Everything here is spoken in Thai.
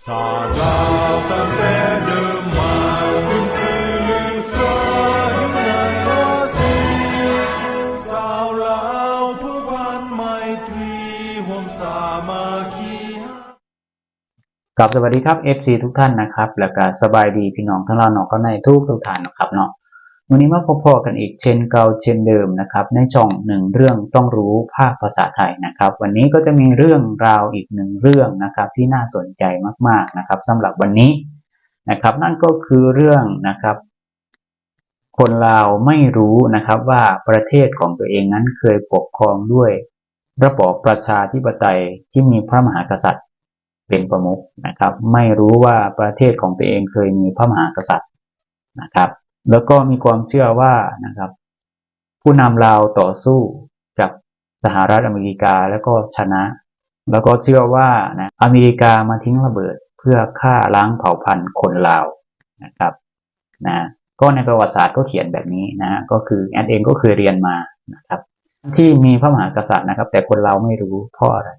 ศาสตร์ลาวตั้งแต่เดิมมาเป็นสื่อลือสารอยู่ในอาเซียนสาวลาวผู้พันไมตรีห่วมสามัคคีกับสวัสดีครับ FC ทุกท่านนะครับ แล้วก็สบายดีพี่น้องทั้งเราเนาะก็ในทุกทุกท่านนะครับเนาะ วันนี้มาพบกันอีกเช่นเก่าเช่นเดิมนะครับ ในช่องหนึ่งเรื่องต้องรู้ภาคภาษาไทยนะครับ วันนี้ก็จะมีเรื่องราวอีกหนึ่งเรื่องนะครับที่น่าสนใจมากๆนะครับสำหรับวันนี้นะครับ นั่นก็คือเรื่องนะครับ คนลาวไม่รู้นะครับว่าประเทศของตัวเองนั้นเคยปกครองด้วย ระบอบประชาธิปไตยที่มีพระมหากษัตริย์ เป็นประมุขนะครับ ไม่รู้ว่าประเทศของตัวเองเคยมีพระมหากษัตริย์นะครับ แล้วก็มีความเชื่อว่านะครับ ผู้นำลาวต่อสู้กับสหรัฐอเมริกาแล้วก็ชนะ แล้วก็เชื่อว่านะอเมริกามาทิ้งระเบิดเพื่อฆ่าล้างเผ่าพันธุ์คนลาวนะครับนะก็ในประวัติศาสตร์ก็เขียนแบบนี้นะก็คือแอดเองก็เคยเรียนมานะครับ ที่มีพระมหากษัตริย์นะครับ แต่คนเราไม่รู้เพราะอะไร